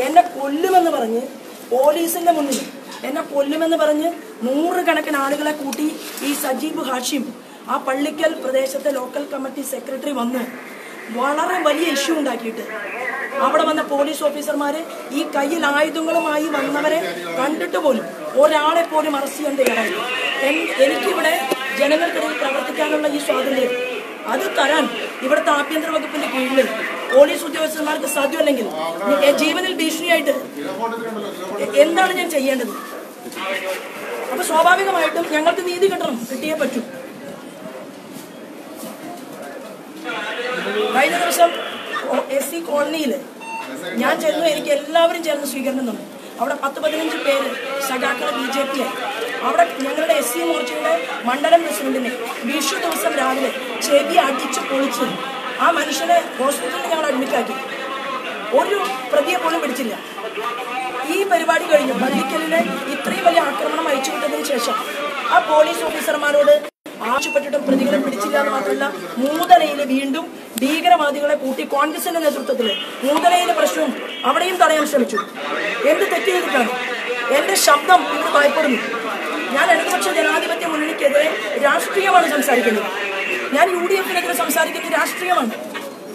എന്നെ കൊല്ലുമെന്ന് പറഞ്ഞ് പോലീസിന്റെ മുന്നിൽ എന്നെ കൊല്ലുമെന്ന് പറഞ്ഞ് നൂറുകണക്കിന് ആളുകളെ കൂട്ടി ഈ സജീബ് ഹാഷിം ആ പള്ളിക്കൽ പ്രദേശത്തെ ലോക്കൽ കമ്മിറ്റി സെക്രട്ടറി വന്ന് വളരെ വലിയ ഇഷ്യൂ ഉണ്ടാക്കിയിട്ട്. അവിടെ വന്ന പോലീസ് ഓഫീസർമാര് ഈ കയ്യിൽ ആയുധങ്ങളുമായി വന്നവരെ കണ്ടിട്ട് പോലും ഒരാളെ പോലും അറസ്റ്റ് ചെയ്യാൻ തയ്യാറായി എൻ- എനിക്കിവിടെ ജനങ്ങൾക്കിടയിൽ പ്രവർത്തിക്കാനുള്ള ഈ സ്വാതന്ത്ര്യം അത് തരാൻ ഇവിടുത്തെ ആഭ്യന്തര വകുപ്പിന്റെ കീഴിൽ പോലീസ് ഉദ്യോഗസ്ഥന്മാർക്ക് സാധ്യമല്ലെങ്കിൽ ജീവനിൽ ഭീഷണിയായിട്ട് എന്താണ് ഞാൻ ചെയ്യേണ്ടത്? അപ്പൊ സ്വാഭാവികമായിട്ടും ഞങ്ങൾക്ക് നീതി കിട്ടണം കിട്ടിയേ പറ്റൂ. കഴിഞ്ഞ ദിവസം എസ് സി കോളനിയിൽ ഞാൻ ചെന്നു എനിക്ക് എല്ലാവരും ചേർന്ന് സ്വീകരണം തന്നു. അവിടെ പത്ത് പതിനഞ്ച് പേര് സഖാക്കൾ ബി ജെ പി ആയി. അവിടെ ഞങ്ങളുടെ എസ് സി മോർച്ചയുടെ മണ്ഡലം പ്രസിഡന്റിനെ വിഷു ദിവസം രാവിലെ ചെവി അടിച്ച് പൊളിച്ച് ആ മനുഷ്യനെ ഹോസ്പിറ്റലിൽ ഞങ്ങൾ അഡ്മിറ്റാക്കി. ഒരു പ്രതിയെ പോലും പിടിച്ചില്ല. ഈ പരിപാടി കഴിഞ്ഞു പള്ളിക്കലിന് ഇത്രയും വലിയ ആക്രമണം അയച്ചു വിട്ടതിന് ശേഷം ആ പോലീസ് ഓഫീസർമാരോട് ആവശ്യപ്പെട്ടിട്ടും പ്രതികളെ പിടിച്ചില്ല എന്ന് മാത്രമല്ല മൂതലയിൽ വീണ്ടും ഭീകരവാദികളെ കൂട്ടി കോൺഗ്രസിന്റെ നേതൃത്വത്തിൽ മൂതലയിലെ പ്രശ്നവും അവിടെയും തടയാൻ ശ്രമിച്ചു. എന്ത് തെറ്റ് ചെയ്തിട്ടാണ്? എന്റെ ശബ്ദം ഇവിടെ ഭയപ്പെടുന്നു. ഞാൻ ഇടതുപക്ഷ ജനാധിപത്യ മുന്നണിക്കെതിരെ രാഷ്ട്രീയമാണ് സംസാരിക്കുന്നത്. ഞാൻ യു ഡി എഫിനെതിരെ സംസാരിക്കുന്നത് രാഷ്ട്രീയമാണ്.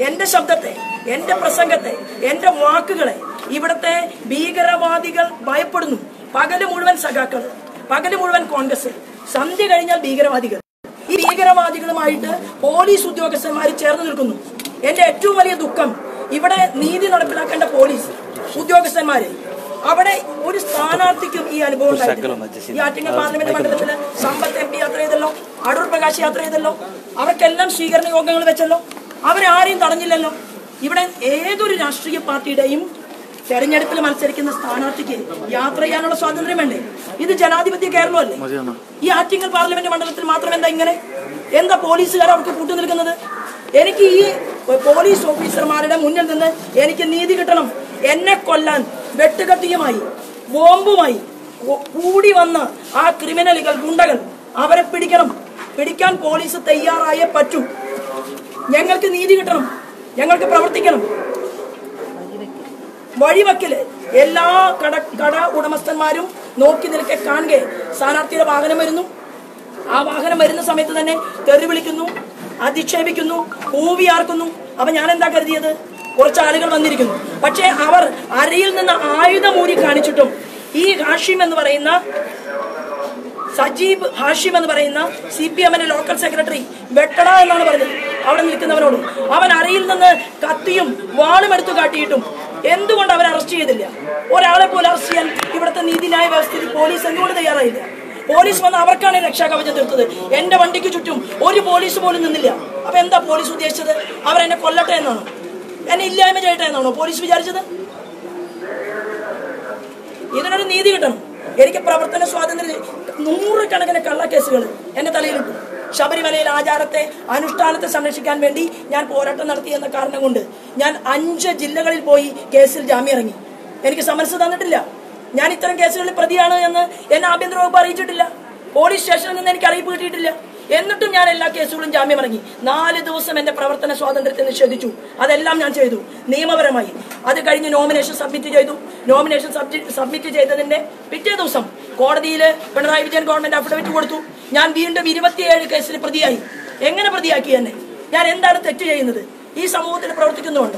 എന്റെ ശബ്ദത്തെ എന്റെ പ്രസംഗത്തെ എന്റെ വാക്കുകളെ ഇവിടുത്തെ ഭീകരവാദികൾ ഭയപ്പെടുന്നു. പകൽ മുഴുവൻ സഖാക്കൾ പകൽ മുഴുവൻ കോൺഗ്രസ്. സന്ധ്യ കഴിഞ്ഞാൽ ഭീകരവാദികൾ. ഭീകരവാദികളുമായിട്ട് പോലീസ് ഉദ്യോഗസ്ഥന്മാർ ചേർന്ന് നിൽക്കുന്നു. എന്റെ ഏറ്റവും വലിയ ദുഃഖം ഇവിടെ നീതി നടപ്പിലാക്കേണ്ട പോലീസ് ഉദ്യോഗസ്ഥന്മാരെ. അവിടെ ഒരു സ്ഥാനാർത്ഥിക്കും ഈ അനുഭവം ഈ ആറ്റിങ്ങൽ പാർലമെന്റ് മണ്ഡലത്തിൽ സമ്പത്ത് എം പി യാത്ര ചെയ്തല്ലോ അടൂർ പ്രകാശ് യാത്ര ചെയ്തല്ലോ അവർക്കെല്ലാം സ്വീകരണ യോഗങ്ങൾ വെച്ചല്ലോ. അവരാരെയും തടഞ്ഞില്ലല്ലോ. ഇവിടെ ഏതൊരു രാഷ്ട്രീയ പാർട്ടിയുടെയും തെരഞ്ഞെടുപ്പിൽ മത്സരിക്കുന്ന സ്ഥാനാർത്ഥിക്ക് യാത്ര ചെയ്യാനുള്ള സ്വാതന്ത്ര്യം വേണ്ടേ? ഇത് ജനാധിപത്യ കേരളമല്ലേ? ഈ ആറ്റിങ്ങൽ പാർലമെന്റ് മണ്ഡലത്തിൽ മാത്രം എന്താ ഇങ്ങനെ? എന്താ പോലീസുകാർ അവർക്ക് കൂട്ടു നിൽക്കുന്നത്? എനിക്ക് ഈ പോലീസ് ഓഫീസർമാരുടെ മുന്നിൽ നിന്ന് എനിക്ക് നീതി കിട്ടണം. എന്നെ കൊല്ലാൻ വെട്ടുകത്തിയുമായി ബോംബുമായി കൂടി വന്ന ആ ക്രിമിനലുകൾ ഗുണ്ടകൾ അവരെ പിടിക്കണം. പിടിക്കാൻ പോലീസ് തയ്യാറായേ പറ്റൂ. ഞങ്ങൾക്ക് നീതി കിട്ടണം. ഞങ്ങൾക്ക് പ്രവർത്തിക്കണം. വഴിവെക്കൽ എല്ലാ കട കട ഉടമസ്ഥന്മാരും നോക്കി നിൽക്കെ കാണുക. സ്ഥാനാർത്ഥിയുടെ വാഹനം വരുന്നു. ആ വാഹനം വരുന്ന സമയത്ത് തന്നെ തെറി വിളിക്കുന്നു അധിക്ഷേപിക്കുന്നു കൂവിയാർക്കുന്നു. അപ്പൊ ഞാൻ എന്താ കരുതിയത്? കുറച്ച് ആളുകൾ വന്നിരിക്കുന്നു. പക്ഷേ അവർ അരയിൽ നിന്ന് ആയുധം ഊരി കാണിച്ചിട്ടും ഈ ഹാഷിം എന്ന് പറയുന്ന സജീബ് ഹാഷിം എന്ന് പറയുന്ന സി പി എമ്മിന്റെ ലോക്കൽ സെക്രട്ടറി വെട്ടട എന്നാണ് പറഞ്ഞത് അവിടെ നിൽക്കുന്നവരോട് അവൻ അരയിൽ നിന്ന് കത്തിയും വാളും എടുത്തു കാട്ടിയിട്ടും എന്തുകൊണ്ട് അവർ അറസ്റ്റ് ചെയ്തില്ല? ഒരാളെ പോലും അറസ്റ്റ് ചെയ്യാൻ ഇവിടുത്തെ നീതിന്യായ വ്യവസ്ഥയിൽ പോലീസ് എന്തുകൊണ്ട് തയ്യാറായില്ല? പോലീസ് വന്ന് അവർക്കാണ് രക്ഷാകവചം തീർത്തത്. എന്റെ വണ്ടിക്ക് ചുറ്റും ഒരു പോലീസ് പോലും നിന്നില്ല. അപ്പൊ എന്താ പോലീസ് ഉദ്ദേശിച്ചത്? അവരെന്നെ കൊല്ലട്ടെ എന്നാണോ? എന്നെ ഇല്ലായ്മ ചെയ്യട്ടെ എന്നാണോ പോലീസ് വിചാരിച്ചത്? ഇതിനൊരു നീതി കിട്ടണം. എനിക്ക് പ്രവർത്തന സ്വാതന്ത്ര്യം നൂറുകണക്കിന് കള്ളക്കേസുകൾ എന്റെ തലയിലിട്ടു ശബരിമലയിൽ ആചാരത്തെ അനുഷ്ഠാനത്തെ സംരക്ഷിക്കാൻ വേണ്ടി ഞാൻ പോരാട്ടം നടത്തി എന്ന കാരണം കൊണ്ട് ഞാൻ അഞ്ച് ജില്ലകളിൽ പോയി കേസിൽ ജാമ്യം ഇറങ്ങി. എനിക്ക് സമരസ് തന്നിട്ടില്ല. ഞാൻ ഇത്തരം കേസുകളിൽ പ്രതിയാണ് എന്ന് എന്നെ ആഭ്യന്തര വകുപ്പ് അറിയിച്ചിട്ടില്ല. പോലീസ് സ്റ്റേഷനിൽ നിന്ന് എനിക്ക് അറിയിപ്പ് കിട്ടിയിട്ടില്ല. എന്നിട്ടും ഞാൻ എല്ലാ കേസുകളും ജാമ്യം ഇറങ്ങി. നാല് ദിവസം എന്റെ പ്രവർത്തന സ്വാതന്ത്ര്യത്തെ നിഷേധിച്ചു. അതെല്ലാം ഞാൻ ചെയ്തു. നിയമപരമായി. അത് കഴിഞ്ഞ് നോമിനേഷൻ സബ്മിറ്റ് ചെയ്തു. നോമിനേഷൻ സബ്മിറ്റ് ചെയ്തതിന്റെ പിറ്റേ ദിവസം കോടതിയിൽ പിണറായി വിജയൻ ഗവൺമെന്റ് അഫിഡവിറ്റ് കൊടുത്തു. ഞാൻ വീണ്ടും ഇരുപത്തിയേഴ് കേസിൽ പ്രതിയായി. എങ്ങനെ പ്രതിയാക്കി എന്നെ? ഞാൻ എന്താണ് തെറ്റ് ചെയ്യുന്നത്? ഈ സമൂഹത്തിൽ പ്രവർത്തിക്കുന്നുണ്ട്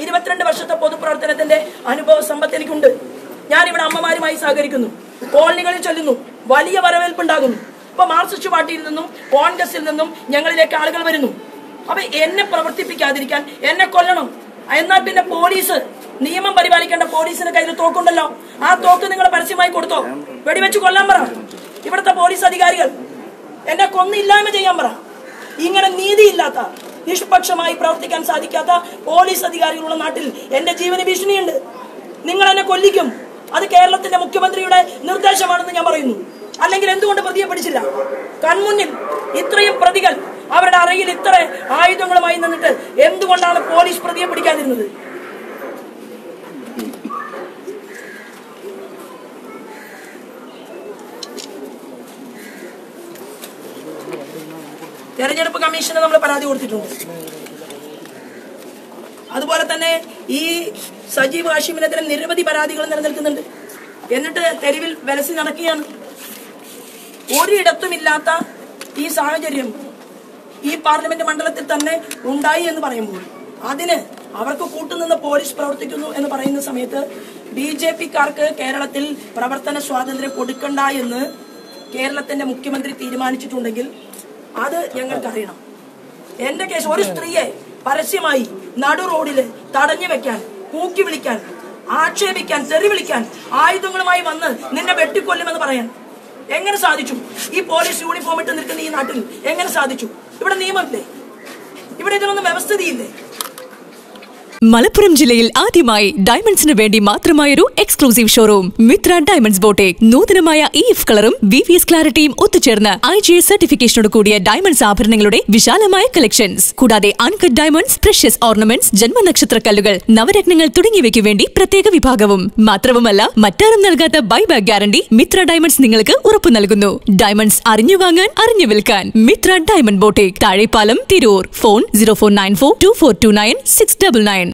ഇരുപത്തിരണ്ട് വർഷത്തെ പൊതുപ്രവർത്തനത്തിന്റെ അനുഭവ സമ്പത്ത് എനിക്കുണ്ട്. ഞാൻ ഇവിടെ അമ്മമാരുമായി സഹകരിക്കുന്നു. കോളനികളിൽ ചൊല്ലുന്നു. വലിയ വരവേൽപ്പുണ്ടാകുന്നു. ഇപ്പൊ മാർക്സിസ്റ്റ് പാർട്ടിയിൽ നിന്നും കോൺഗ്രസിൽ നിന്നും ഞങ്ങളിലേക്ക് ആളുകൾ വരുന്നു. അപ്പൊ എന്നെ പ്രവർത്തിപ്പിക്കാതിരിക്കാൻ എന്നെ കൊല്ലണം. എന്നാൽ പിന്നെ പോലീസ് നിയമം പരിപാലിക്കേണ്ട പോലീസിന്റെ കയ്യിൽ തോക്കുണ്ടല്ലോ. ആ തോക്ക് നിങ്ങൾ പരസ്യമായി കൊടുത്തോ? വെടിവെച്ച് കൊല്ലാൻ പറ. ഇവിടുത്തെ പോലീസ് അധികാരികൾ എന്നെ കൊന്നില്ലായ്മ ചെയ്യാൻ പറ. ഇങ്ങനെ നീതിയില്ലാത്ത നിഷ്പക്ഷമായി പ്രവർത്തിക്കാൻ സാധിക്കാത്ത പോലീസ് അധികാരികളുള്ള നാട്ടിൽ എന്റെ ജീവന് ഭീഷണിയുണ്ട്. നിങ്ങൾ എന്നെ കൊല്ലിക്കും. അത് കേരളത്തിന്റെ മുഖ്യമന്ത്രിയുടെ നിർദ്ദേശമാണെന്ന് ഞാൻ പറയുന്നു. അല്ലെങ്കിൽ എന്തുകൊണ്ട് പ്രതിയെ പിടിച്ചില്ല? കൺമുന്നിൽ ഇത്രയും പ്രതികൾ അവരുടെ അറയിൽ ഇത്ര ആയുധങ്ങളുമായി നിന്നിട്ട് എന്തുകൊണ്ടാണ് പോലീസ് പ്രതിയെ പിടിക്കാതിരുന്നത്? തെരഞ്ഞെടുപ്പ് കമ്മീഷന് നമ്മൾ പരാതി കൊടുത്തിട്ടുണ്ട്. അതുപോലെ തന്നെ ഈ സജീവ് ഹാഷിമിനെതിരെ നിരവധി പരാതികൾ നിലനിൽക്കുന്നുണ്ട്. എന്നിട്ട് തെരുവിൽ വലസി നടക്കുകയാണ്. ഒരിടത്തുമില്ലാത്ത ഈ സാഹചര്യം ഈ പാർലമെന്റ് മണ്ഡലത്തിൽ തന്നെ ഉണ്ടായി എന്ന് പറയുമ്പോൾ അതിന് അവർക്ക് കൂട്ടുനിന്ന് പോലീസ് പ്രവർത്തിക്കുന്നു എന്ന് പറയുന്ന സമയത്ത് ബി ജെ പിക്കാർക്ക് കേരളത്തിൽ പ്രവർത്തന സ്വാതന്ത്ര്യം കൊടുക്കണ്ട എന്ന് കേരളത്തിന്റെ മുഖ്യമന്ത്രി തീരുമാനിച്ചിട്ടുണ്ടെങ്കിൽ അത് ഞങ്ങൾക്കറിയണം. എന്റെ കേസ് ഒരു സ്ത്രീയെ പരസ്യമായി നടു റോഡിൽ തടഞ്ഞു വെക്കാൻ കൂക്കി വിളിക്കാൻ ആക്ഷേപിക്കാൻ തെറി വിളിക്കാൻ ആയുധങ്ങളുമായി വന്ന് നിന്നെ വെട്ടിക്കൊല്ലുമെന്ന് പറയാൻ. എങ്ങനെ സാധിച്ചു? ഈ പോലീസ് യൂണിഫോം ഇട്ട് നിൽക്കുന്ന ഈ നാട്ടിൽ എങ്ങനെ സാധിച്ചു? ഇവിടെ നിയമമില്ലേ? ഇവിടെ ഇതിനൊന്നും വ്യവസ്ഥിതിയില്ലേ? മലപ്പുറം ജില്ലയിൽ ആദ്യമായി ഡയമണ്ട്സിന് വേണ്ടി മാത്രമായൊരു exclusive showroom. Mithra diamonds boutique നൂതനമായ ഇ എഫ് കളറും വി വി എസ് ക്ലാരിറ്റിയും ഒത്തുചേർന്ന് ഐ ജി എസ് സർട്ടിഫിക്കേഷനോട് കൂടിയ ഡയമണ്ട്സ് ആഭരണങ്ങളുടെ വിശാലമായ കളക്ഷൻസ് കൂടാതെ അൺകട്ട് ഡയമണ്ട്സ് പ്രഷ്യസ് ഓർണമെന്റ്സ് ജന്മനക്ഷത്ര കല്ലുകൾ നവരത്നങ്ങൾ തുടങ്ങിയവയ്ക്ക് വേണ്ടി പ്രത്യേക വിഭാഗവും. മാത്രവുമല്ല മറ്റാരും നൽകാത്ത ബൈബാക്ക് ഗ്യാരണ്ടി മിത്ര ഡയമണ്ട്സ് നിങ്ങൾക്ക് ഉറപ്പു നൽകുന്നു. ഡയമണ്ട്സ് അറിഞ്ഞു വാങ്ങാൻ അറിഞ്ഞു വിൽക്കാൻ Mithra diamond boutique Thazhepalam Tirur. Phone zero four nine four two four two nine six double nine